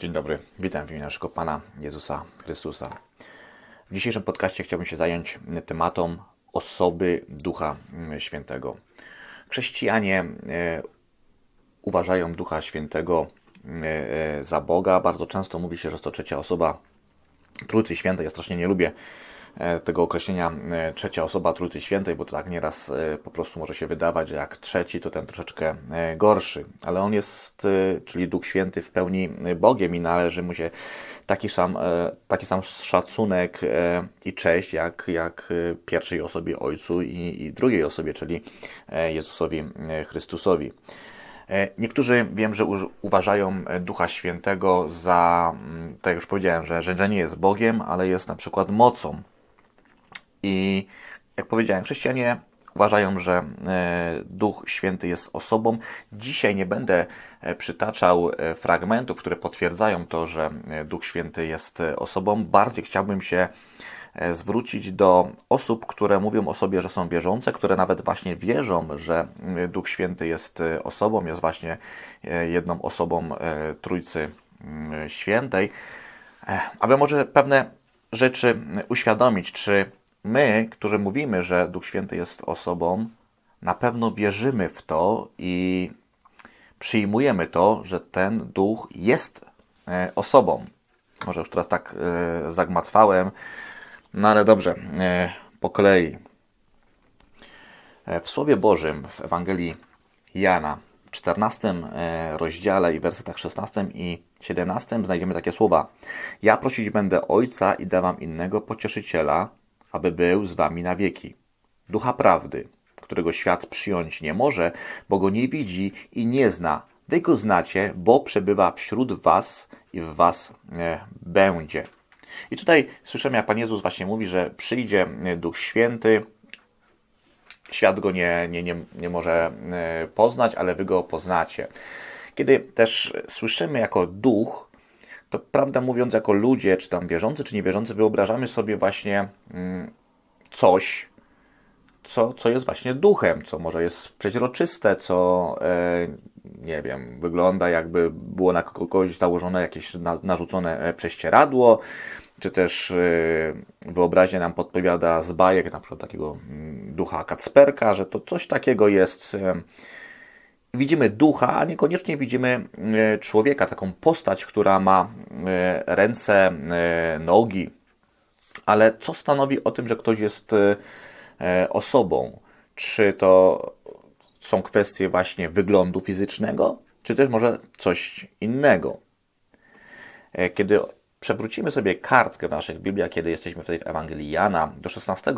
Dzień dobry, witam w imieniu naszego Pana Jezusa Chrystusa. W dzisiejszym podcaście chciałbym się zająć tematem osoby Ducha Świętego. Chrześcijanie e, uważają Ducha Świętego e, za Boga. Bardzo często mówi się, że to trzecia osoba Trójcy Świętej. Ja strasznie nie lubię E, tego określenia e, trzecia osoba Trójcy Świętej, bo to tak nieraz e, po prostu może się wydawać, że jak trzeci, to ten troszeczkę gorszy. Ale on jest, czyli Duch Święty, w pełni Bogiem i należy mu się taki sam, taki sam szacunek i cześć, jak, jak pierwszej osobie Ojcu i, i drugiej osobie, czyli Jezusowi Chrystusowi. Niektórzy wiem, że uważają Ducha Świętego za, mm, tak jak już powiedziałem, że, że nie jest Bogiem, ale jest na przykład mocą. I jak powiedziałem, chrześcijanie uważają, że e, Duch Święty jest osobą. Dzisiaj nie będę e, przytaczał e, fragmentów, które potwierdzają to, że Duch Święty jest osobą. Bardziej chciałbym się zwrócić do osób, które mówią o sobie, że są wierzące, które nawet właśnie wierzą, że Duch Święty jest osobą, jest właśnie jedną osobą Trójcy Świętej, aby może pewne rzeczy uświadomić, czy my, którzy mówimy, że Duch Święty jest osobą, na pewno wierzymy w to i przyjmujemy to, że ten Duch jest e, osobą. Może już teraz tak e, zagmatwałem, no ale dobrze, e, po kolei. W Słowie Bożym, w Ewangelii Jana, w 14 rozdziale i wersetach 16 i 17 znajdziemy takie słowa. Ja prosić będę Ojca i dam innego pocieszyciela, aby był z wami na wieki. Ducha prawdy, którego świat przyjąć nie może, bo go nie widzi i nie zna. Wy go znacie, bo przebywa wśród was i w was e, będzie. I tutaj słyszymy, jak Pan Jezus właśnie mówi, że przyjdzie e, Duch Święty, świat go nie, nie, nie, nie może e, poznać, ale wy go poznacie. Kiedy też słyszymy jako duch, to prawda mówiąc, jako ludzie, czy tam wierzący, czy niewierzący, wyobrażamy sobie właśnie mm, coś, co, co jest właśnie duchem, co może jest przeźroczyste, co e, nie wiem, wygląda jakby było na kogoś założone jakieś na, narzucone e, prześcieradło, czy też e, wyobraźnia nam podpowiada z bajek, na przykład takiego mm, ducha Kacperka, że to coś takiego jest. Widzimy ducha, a niekoniecznie widzimy e, człowieka, taką postać, która ma e, ręce, e, nogi. Ale co stanowi o tym, że ktoś jest osobą? Czy to są kwestie właśnie wyglądu fizycznego, czy też może coś innego? Kiedy przewrócimy sobie kartkę w naszych Bibliach, kiedy jesteśmy w tej Ewangelii Jana, do 16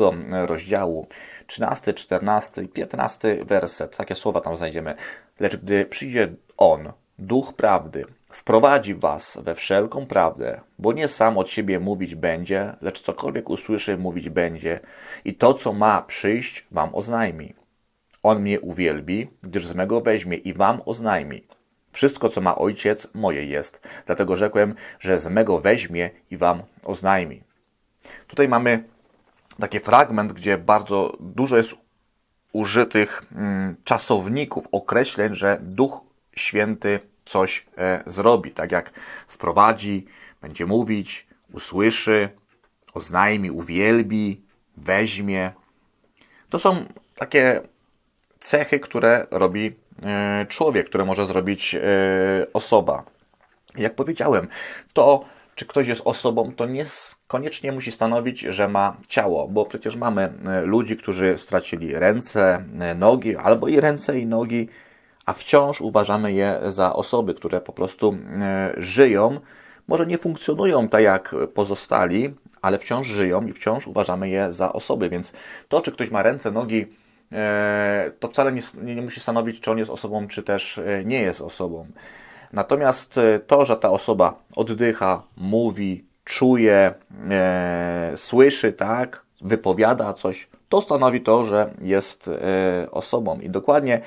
rozdziału, 13, 14 i 15 werset, takie słowa tam znajdziemy. Lecz gdy przyjdzie On, Duch Prawdy, wprowadzi was we wszelką prawdę, bo nie sam od siebie mówić będzie, lecz cokolwiek usłyszy, mówić będzie i to, co ma przyjść, wam oznajmi. On mnie uwielbi, gdyż z mego weźmie i wam oznajmi. Wszystko, co ma ojciec, moje jest. Dlatego rzekłem, że z mego weźmie i wam oznajmi. Tutaj mamy taki fragment, gdzie bardzo dużo jest użytych mm, czasowników, określeń, że Duch Święty coś e, zrobi. Tak jak wprowadzi, będzie mówić, usłyszy, oznajmi, uwielbi, weźmie. To są takie cechy, które robi człowiek, które może zrobić e, osoba. Jak powiedziałem, to czy ktoś jest osobą, to nie koniecznie musi stanowić, że ma ciało, bo przecież mamy e, ludzi, którzy stracili ręce, nogi, albo i ręce i nogi, a wciąż uważamy je za osoby, które po prostu żyją, może nie funkcjonują tak jak pozostali, ale wciąż żyją i wciąż uważamy je za osoby, więc to, czy ktoś ma ręce, nogi, E, to wcale nie, nie musi stanowić, czy on jest osobą, czy też e, nie jest osobą. Natomiast e, to, że ta osoba oddycha, mówi, czuje, e, słyszy, tak, wypowiada coś, to stanowi to, że jest e, osobą. I dokładnie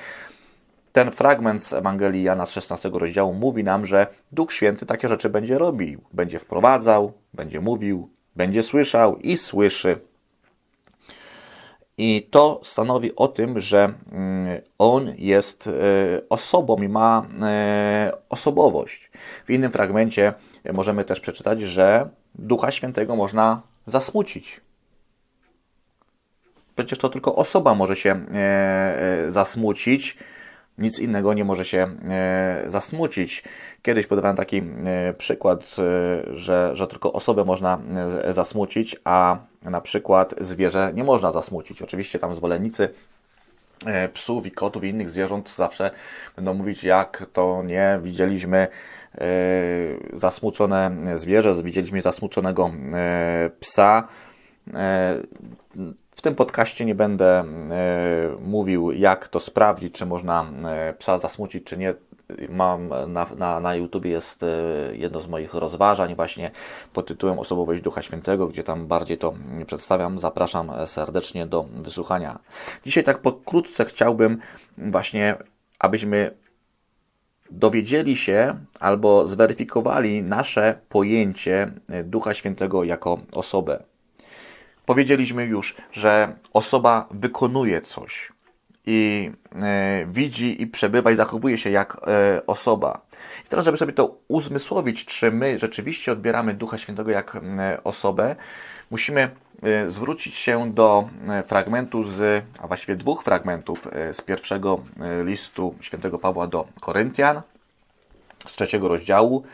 ten fragment z Ewangelii Jana z 16 rozdziału mówi nam, że Duch Święty takie rzeczy będzie robił. Będzie wprowadzał, będzie mówił, będzie słyszał i słyszy I to stanowi o tym, że mm, on jest e, osobą i ma e, osobowość. W innym fragmencie możemy też przeczytać, że Ducha Świętego można zasmucić. Przecież to tylko osoba może się e, zasmucić, nic innego nie może się zasmucić. Kiedyś podawałem taki przykład, że, że tylko osobę można zasmucić, a na przykład zwierzę nie można zasmucić. Oczywiście tam zwolennicy e, psów i kotów i innych zwierząt zawsze będą mówić, jak to nie widzieliśmy e, zasmucone zwierzę, widzieliśmy zasmuconego e, psa. W tym podcaście nie będę mówił, jak to sprawdzić, czy można psa zasmucić, czy nie mam na, na, na YouTube jest e, jedno z moich rozważań właśnie pod tytułem Osobowość Ducha Świętego, gdzie tam bardziej to przedstawiam. Zapraszam serdecznie do wysłuchania. Dzisiaj tak pokrótce chciałbym właśnie, abyśmy dowiedzieli się albo zweryfikowali nasze pojęcie Ducha Świętego jako osobę. Powiedzieliśmy już, że osoba wykonuje coś i e, widzi i przebywa i zachowuje się jak e, osoba. I teraz, żeby sobie to uzmysłowić, czy my rzeczywiście odbieramy Ducha Świętego jak e, osobę, musimy e, zwrócić się do fragmentu z, a właściwie dwóch fragmentów z pierwszego listu świętego Pawła do Koryntian, z trzeciego rozdziału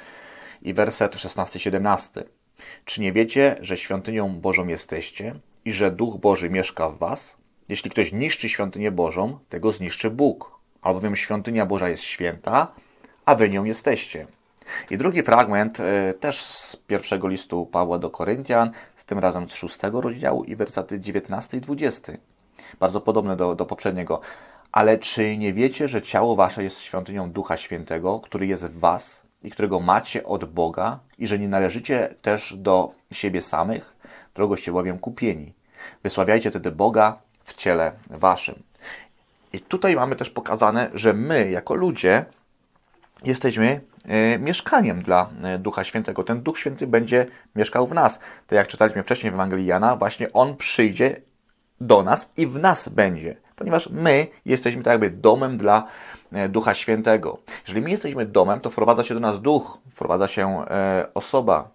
i werset 16-17. Czy nie wiecie, że świątynią Bożą jesteście i że Duch Boży mieszka w was? Jeśli ktoś niszczy świątynię Bożą, tego zniszczy Bóg, albowiem świątynia Boża jest święta, a wy nią jesteście. I drugi fragment, e, też z pierwszego listu Pawła do Koryntian, z tym razem z szóstego rozdziału i wersaty 19 i 20. Bardzo podobne do, do poprzedniego. Ale czy nie wiecie, że ciało wasze jest świątynią Ducha Świętego, który jest w was i którego macie od Boga i że nie należycie też do siebie samych? Drogoście bowiem kupieni. Wysławiajcie tedy Boga w ciele waszym. I tutaj mamy też pokazane, że my, jako ludzie, jesteśmy e, mieszkaniem dla e, Ducha Świętego. Ten Duch Święty będzie mieszkał w nas. Tak jak czytaliśmy wcześniej w Ewangelii Jana, właśnie On przyjdzie do nas i w nas będzie. Ponieważ my jesteśmy tak jakby domem dla e, Ducha Świętego. Jeżeli my jesteśmy domem, to wprowadza się do nas Duch, wprowadza się osoba.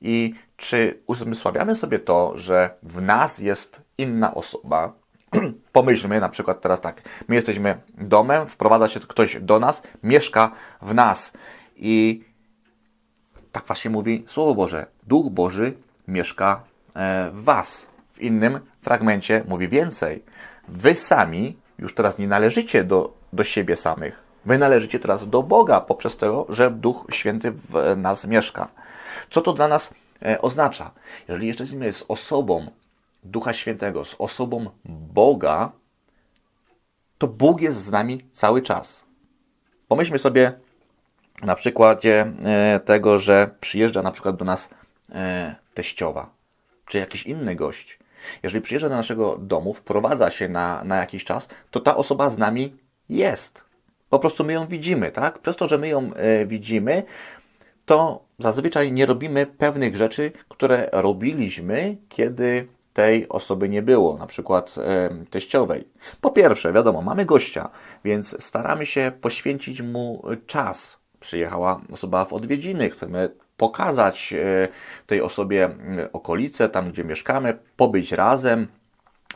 I czy uzmysławiamy sobie to, że w nas jest inna osoba, Pomyślmy na przykład teraz tak. My jesteśmy domem, wprowadza się ktoś do nas, mieszka w nas. I tak właśnie mówi Słowo Boże. Duch Boży mieszka e, w was. W innym fragmencie mówi więcej. Wy sami już teraz nie należycie do, do siebie samych. Wy należycie teraz do Boga poprzez to, że Duch Święty w nas mieszka. Co to dla nas e, oznacza? Jeżeli jesteśmy z osobą, Ducha Świętego, z osobą Boga, to Bóg jest z nami cały czas. Pomyślmy sobie na przykładzie e, tego, że przyjeżdża na przykład do nas e, teściowa, czy jakiś inny gość. Jeżeli przyjeżdża do naszego domu, wprowadza się na, na jakiś czas, to ta osoba z nami jest. Po prostu my ją widzimy, tak? Przez to, że my ją e, widzimy, to zazwyczaj nie robimy pewnych rzeczy, które robiliśmy, kiedy tej osoby nie było, na przykład e, teściowej. Po pierwsze, wiadomo, mamy gościa, więc staramy się poświęcić mu czas. Przyjechała osoba w odwiedziny, chcemy pokazać e, tej osobie e, okolice, tam gdzie mieszkamy, pobyć razem,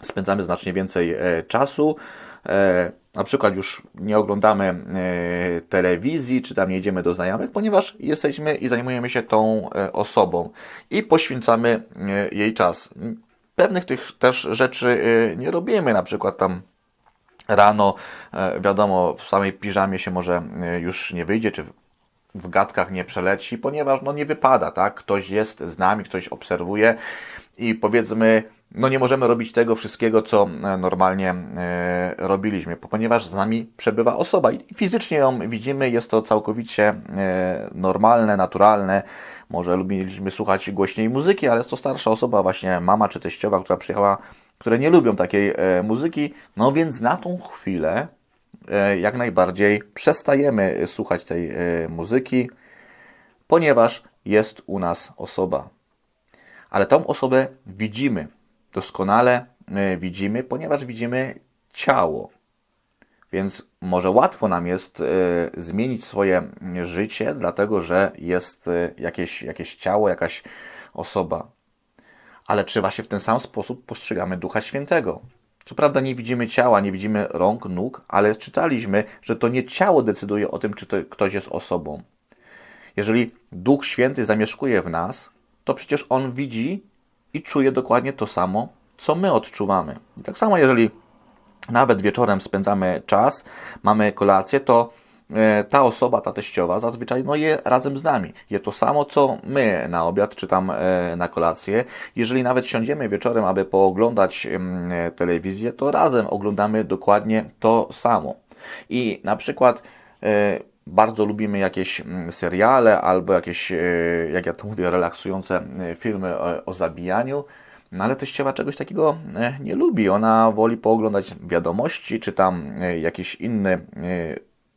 spędzamy znacznie więcej e, czasu. Na przykład już nie oglądamy telewizji, czy tam nie jedziemy do znajomych, ponieważ jesteśmy i zajmujemy się tą osobą i poświęcamy jej czas. Pewnych tych też rzeczy nie robimy, na przykład tam rano, wiadomo, w samej piżamie się może już nie wyjdzie, czy w gadkach nie przeleci, ponieważ no nie wypada, tak? Ktoś jest z nami, ktoś obserwuje i powiedzmy, no nie możemy robić tego wszystkiego, co e, normalnie e, robiliśmy, ponieważ z nami przebywa osoba i fizycznie ją widzimy, jest to całkowicie normalne, naturalne może lubiliśmy słuchać głośniej muzyki, ale jest to starsza osoba, właśnie mama czy teściowa, która przyjechała, które nie lubią takiej e, muzyki. No więc na tą chwilę e, jak najbardziej przestajemy słuchać tej e, muzyki, ponieważ jest u nas osoba. Ale tą osobę widzimy doskonale e, widzimy, ponieważ widzimy ciało. Więc może łatwo nam jest zmienić swoje życie, dlatego że jest jakieś, jakieś ciało, jakaś osoba. Ale czy właśnie w ten sam sposób postrzegamy Ducha Świętego? Co prawda nie widzimy ciała, nie widzimy rąk, nóg, ale czytaliśmy, że to nie ciało decyduje o tym, czy to ktoś jest osobą. Jeżeli Duch Święty zamieszkuje w nas, to przecież On widzi i czuje dokładnie to samo, co my odczuwamy. Tak samo, jeżeli nawet wieczorem spędzamy czas, mamy kolację, to ta osoba, ta teściowa zazwyczaj no, je razem z nami. Je to samo, co my na obiad, czy tam e, na kolację. Jeżeli nawet siądziemy wieczorem, aby pooglądać telewizję, to razem oglądamy dokładnie to samo. I na przykład e, bardzo lubimy jakieś seriale albo jakieś, jak ja to mówię, relaksujące filmy o, o zabijaniu, no ale teściowa czegoś takiego e, nie lubi. Ona woli pooglądać wiadomości, czy tam e, jakiś inny e,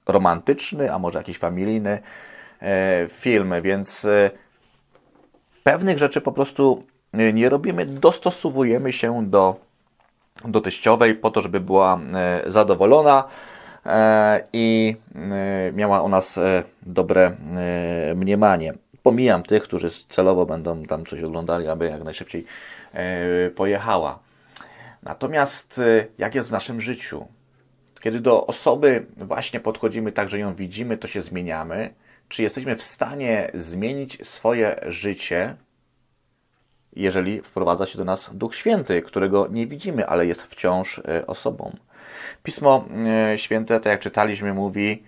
romantyczny, a może jakiś familijny film, więc pewnych rzeczy po prostu nie robimy, dostosowujemy się do, do teściowej po to, żeby była zadowolona i miała o nas dobre mniemanie. Pomijam tych, którzy celowo będą tam coś oglądali, aby jak najszybciej E, pojechała. Natomiast e, jak jest w naszym życiu? Kiedy do osoby właśnie podchodzimy tak, że ją widzimy, to się zmieniamy. Czy jesteśmy w stanie zmienić swoje życie, jeżeli wprowadza się do nas Duch Święty, którego nie widzimy, ale jest wciąż e, osobą? Pismo Święte, tak jak czytaliśmy, mówi,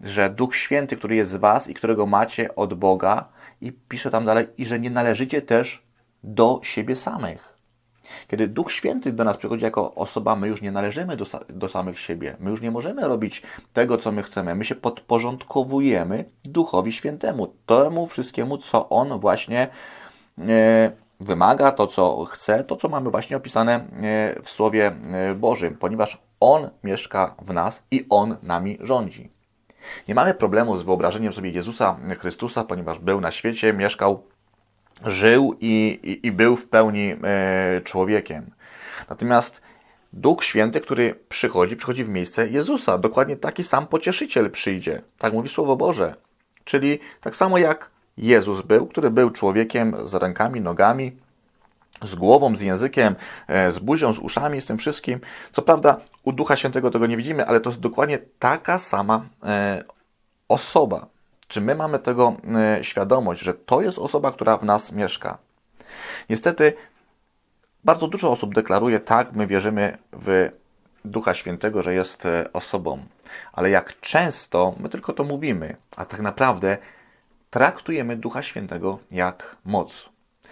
że Duch Święty, który jest z Was i którego macie od Boga, i pisze tam dalej, i że nie należycie też do siebie samych. Kiedy Duch Święty do nas przychodzi jako osoba, my już nie należymy do, do samych siebie. My już nie możemy robić tego, co my chcemy. My się podporządkowujemy Duchowi Świętemu, temu wszystkiemu, co On właśnie e, wymaga, to, co chce, to, co mamy właśnie opisane e, w Słowie e, Bożym, ponieważ On mieszka w nas i On nami rządzi. Nie mamy problemu z wyobrażeniem sobie Jezusa Chrystusa, ponieważ był na świecie, mieszkał żył i, i, i był w pełni e, człowiekiem. Natomiast Duch Święty, który przychodzi, przychodzi w miejsce Jezusa. Dokładnie taki sam pocieszyciel przyjdzie. Tak mówi Słowo Boże. Czyli tak samo jak Jezus był, który był człowiekiem z rękami, nogami, z głową, z językiem, e, z buzią, z uszami, z tym wszystkim. Co prawda u Ducha Świętego tego nie widzimy, ale to jest dokładnie taka sama e, osoba. Czy my mamy tego e, świadomość, że to jest osoba, która w nas mieszka? Niestety, bardzo dużo osób deklaruje, tak, my wierzymy w Ducha Świętego, że jest e, osobą. Ale jak często my tylko to mówimy, a tak naprawdę traktujemy Ducha Świętego jak moc.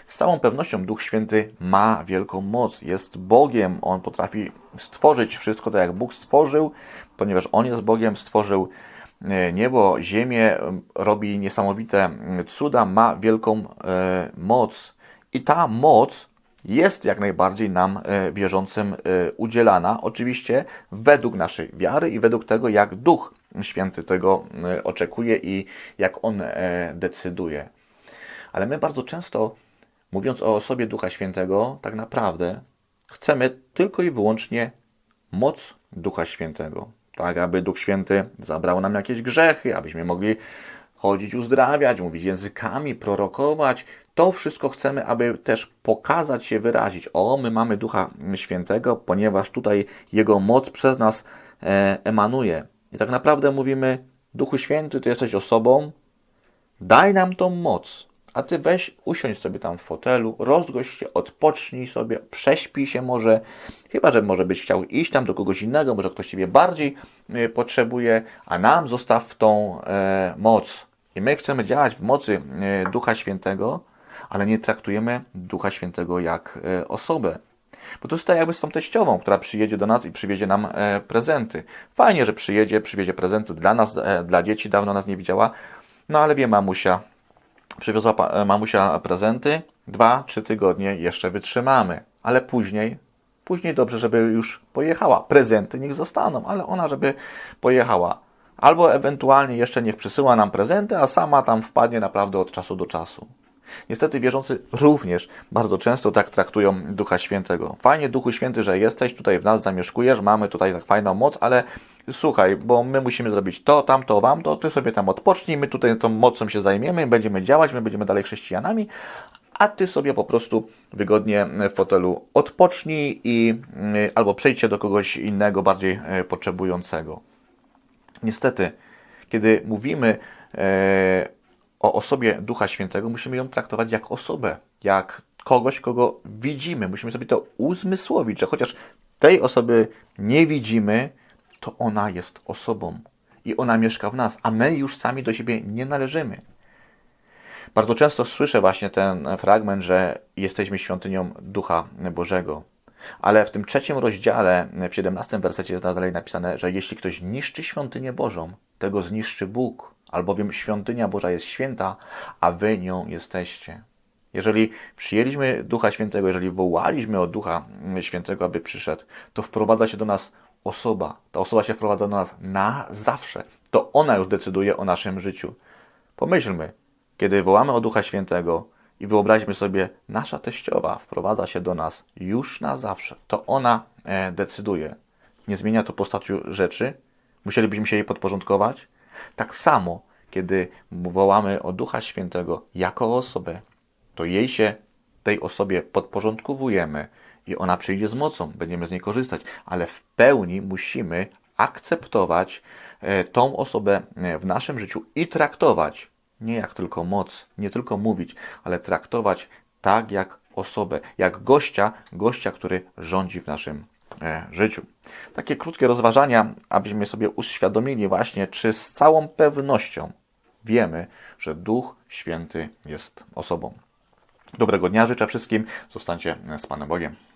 Z całą pewnością Duch Święty ma wielką moc, jest Bogiem, on potrafi stworzyć wszystko tak, jak Bóg stworzył, ponieważ on jest Bogiem, stworzył niebo, ziemię, robi niesamowite cuda, ma wielką e, moc. I ta moc jest jak najbardziej nam e, wierzącym udzielana, oczywiście według naszej wiary i według tego, jak Duch Święty tego oczekuje i jak On decyduje. Ale my bardzo często, mówiąc o osobie Ducha Świętego, tak naprawdę chcemy tylko i wyłącznie moc Ducha Świętego tak aby Duch Święty zabrał nam jakieś grzechy, abyśmy mogli chodzić, uzdrawiać, mówić językami, prorokować. To wszystko chcemy, aby też pokazać się, wyrazić. O, my mamy Ducha Świętego, ponieważ tutaj Jego moc przez nas e, emanuje. I tak naprawdę mówimy, Duchu Święty, Ty jesteś osobą, daj nam tą moc. A ty weź, usiądź sobie tam w fotelu, rozgość się, odpocznij sobie, prześpij się może. Chyba, że może byś chciał iść tam do kogoś innego, może ktoś ciebie bardziej y, potrzebuje, a nam zostaw tą e, moc. I my chcemy działać w mocy e, Ducha Świętego, ale nie traktujemy Ducha Świętego jak e, osobę. Bo to jest tak jakby z tą teściową, która przyjedzie do nas i przywiezie nam e, prezenty. Fajnie, że przyjedzie, przywiezie prezenty dla nas, dla dzieci, dawno nas nie widziała. No ale wie mamusia, Przywiozła e, mamusia prezenty, dwa, trzy tygodnie jeszcze wytrzymamy, ale później, później dobrze, żeby już pojechała. Prezenty niech zostaną, ale ona, żeby pojechała. Albo ewentualnie jeszcze niech przysyła nam prezenty, a sama tam wpadnie naprawdę od czasu do czasu. Niestety wierzący również bardzo często tak traktują Ducha Świętego. Fajnie, Duchu Święty, że jesteś, tutaj w nas zamieszkujesz, mamy tutaj tak fajną moc, ale słuchaj, bo my musimy zrobić to, tamto, wam, to ty sobie tam odpocznij, my tutaj tą mocą się zajmiemy, będziemy działać, my będziemy dalej chrześcijanami, a ty sobie po prostu wygodnie w fotelu odpocznij i y, albo przejdźcie do kogoś innego, bardziej y, potrzebującego. Niestety, kiedy mówimy e, o osobie Ducha Świętego, musimy ją traktować jak osobę, jak kogoś, kogo widzimy. Musimy sobie to uzmysłowić, że chociaż tej osoby nie widzimy, to ona jest osobą i ona mieszka w nas, a my już sami do siebie nie należymy. Bardzo często słyszę właśnie ten fragment, że jesteśmy świątynią Ducha Bożego. Ale w tym trzecim rozdziale, w 17 wersecie jest dalej napisane, że jeśli ktoś niszczy świątynię Bożą, tego zniszczy Bóg, albowiem świątynia Boża jest święta, a wy nią jesteście. Jeżeli przyjęliśmy Ducha Świętego, jeżeli wołaliśmy o Ducha Świętego, aby przyszedł, to wprowadza się do nas osoba. Ta osoba się wprowadza do nas na zawsze. To ona już decyduje o naszym życiu. Pomyślmy, kiedy wołamy o Ducha Świętego i wyobraźmy sobie, nasza teściowa wprowadza się do nas już na zawsze. To ona e, decyduje. Nie zmienia to postaciu rzeczy. Musielibyśmy się jej podporządkować. Tak samo, kiedy wołamy o Ducha Świętego jako osobę, to jej się, tej osobie podporządkowujemy i ona przyjdzie z mocą, będziemy z niej korzystać, ale w pełni musimy akceptować e, tą osobę e, w naszym życiu i traktować nie jak tylko moc, nie tylko mówić, ale traktować tak jak osobę, jak gościa, gościa, który rządzi w naszym e, życiu. Takie krótkie rozważania, abyśmy sobie uświadomili właśnie, czy z całą pewnością wiemy, że Duch Święty jest osobą. Dobrego dnia życzę wszystkim. Zostańcie z Panem Bogiem.